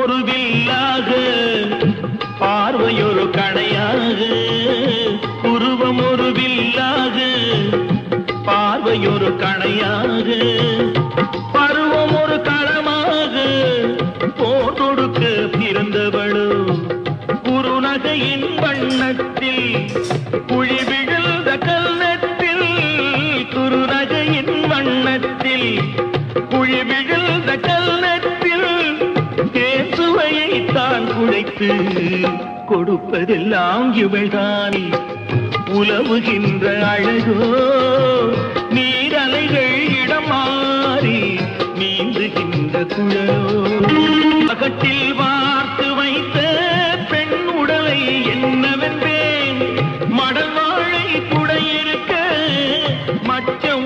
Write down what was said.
ஒரு வில்லாக பார்வையொரு கடையாக உருவம் ஒரு வில்லாக பார்வையொரு கடையாக பருவம் ஒரு களமாக போர் தொடுக்க பிறந்தவளோ. குறுநகையின் வண்ணத்தில் குழி விழுந்த கல்லத்தில் குறுநகையின் வண்ணத்தில் குழி விழுந்த கல்லத்தில் தேசுவையை உழைத்து கொடுப்பதெல்லாம் இவள்தானே. உலவுகின்ற அழகோ நீரலைகள் இடம் மாறி நீந்துகின்ற குழலோ. அகத்தில் வார்த்து வைத்த பெண் உடலை என்னவென்றேன் மடல் வாழை குடையிருக்க மற்ற